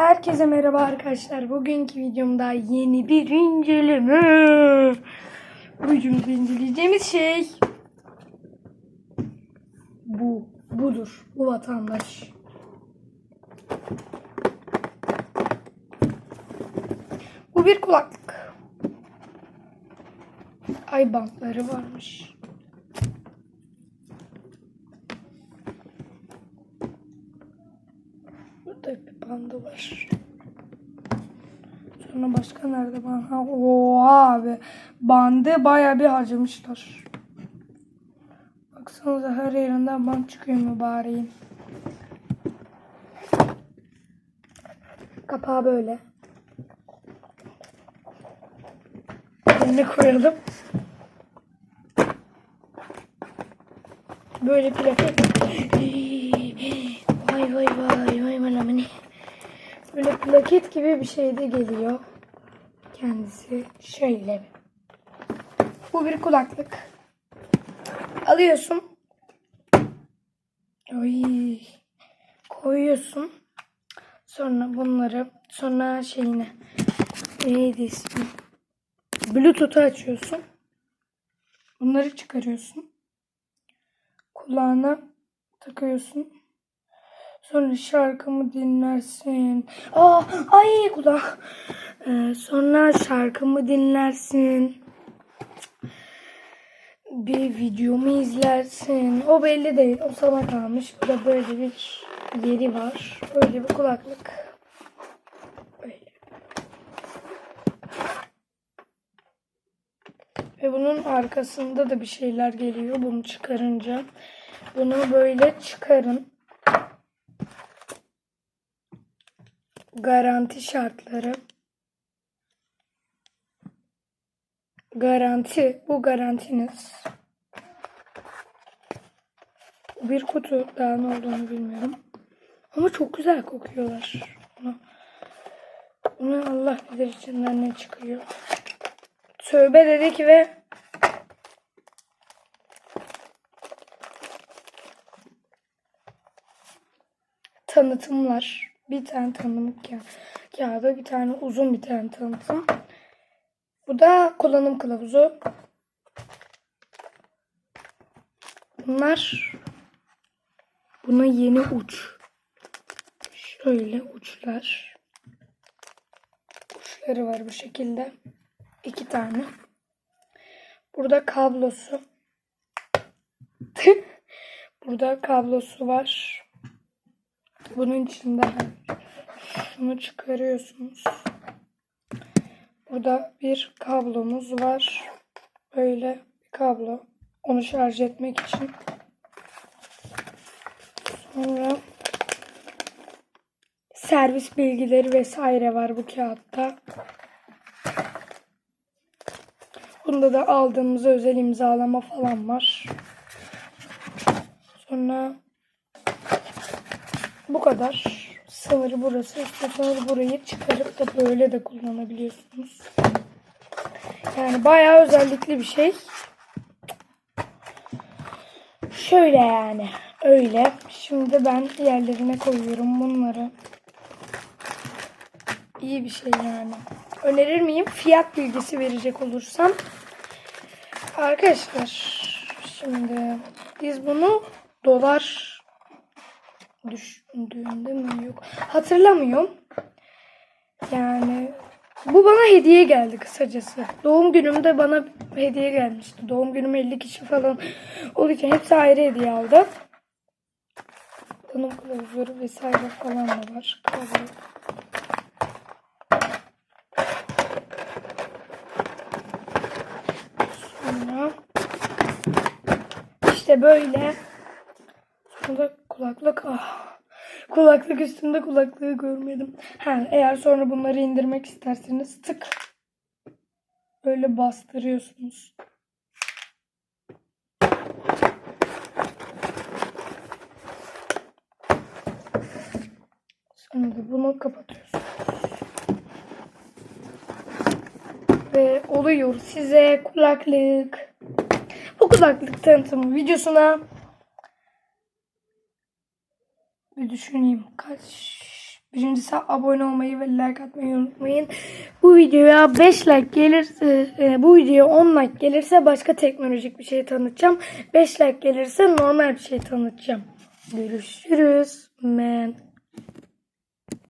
Herkese merhaba arkadaşlar. Bugünkü videomda yeni bir inceleme. Bugün inceleyeceğimiz şey bu. Budur. Bu vatandaş. Bu bir kulaklık. Ay bantları varmış. Burada bir bandı var. Sonra başka nerede ban? Ha, oha abi. Bandı bayağı bir harcamışlar. Baksanıza her yerinden band çıkıyor mübareğin. Kapağı böyle. Önüne koyalım. Böyle plaket. Böyle plaket gibi bir şey de geliyor. Kendisi şöyle. Bu bir kulaklık. Alıyorsun. Oy. Koyuyorsun. Sonra bunları sonra şeyine neydi ismi? Bluetooth'u açıyorsun. Bunları çıkarıyorsun. Kulağına takıyorsun. Sonra şarkımı dinlersin. Aa, ay kulak. Ee, sonra şarkımı dinlersin. Bir videomu izlersin. O belli değil. O sana kalmış. Bu da böyle bir yeri var. Böyle bir kulaklık. Böyle. Ve bunun arkasında da bir şeyler geliyor. Bunu çıkarınca. Bunu böyle çıkarın. Garanti şartları. Garanti. Bu garantiniz. Bir kutu. Daha ne olduğunu bilmiyorum. Ama çok güzel kokuyorlar. Bunu, Allah bilir içinden ne çıkıyor. Tövbe dedik ve tanıtımlar. Bir tane tanım ka- kağıdı, bir tane uzun bir tane tanıtım. Bu da kullanım kılavuzu. Bunlar buna yeni uç. Şöyle uçlar. Uçları var bu şekilde. İki tane. Burada kablosu. Burada kablosu var. Bunun içinde şunu çıkarıyorsunuz. Burada bir kablomuz var. Böyle bir kablo. Onu şarj etmek için. Sonra servis bilgileri vesaire var bu kağıtta. Bunda da aldığımız özel imzalama falan var. Sonra bu kadar. Sınırı burası. İstiyorsanız burayı çıkarıp da böyle de kullanabiliyorsunuz. Yani bayağı özellikli bir şey. Şöyle yani. Öyle. Şimdi ben yerlerine koyuyorum bunları. İyi bir şey yani. Önerir miyim? Fiyat bilgisi verecek olursam. Arkadaşlar şimdi biz bunu dolar düşündüğünde mi yok hatırlamıyorum. Yani bu bana hediye geldi kısacası. Doğum günümde bana hediye gelmişti. Doğum günüm 50 kişi falan olurken hepsi ayrı hediye aldı. Tanım kılavuzları vesaire falan da var. Kablo. Sonra işte böyle. Sonra kulaklık. Ah. Kulaklık üstünde kulaklığı görmedim. Ha, eğer sonra bunları indirmek isterseniz tık. Böyle bastırıyorsunuz. Da bunu kapatıyorsunuz. Ve oluyor size kulaklık. Bu kulaklık tanıtımı videosuna bir düşüneyim kaç Birincisi abone olmayı ve like atmayı unutmayın. Bu videoya 5 like gelirse, e, bu videoya 10 like gelirse başka teknolojik bir şey tanıtacağım. 5 like gelirse normal bir şey tanıtacağım. Görüşürüz. Man.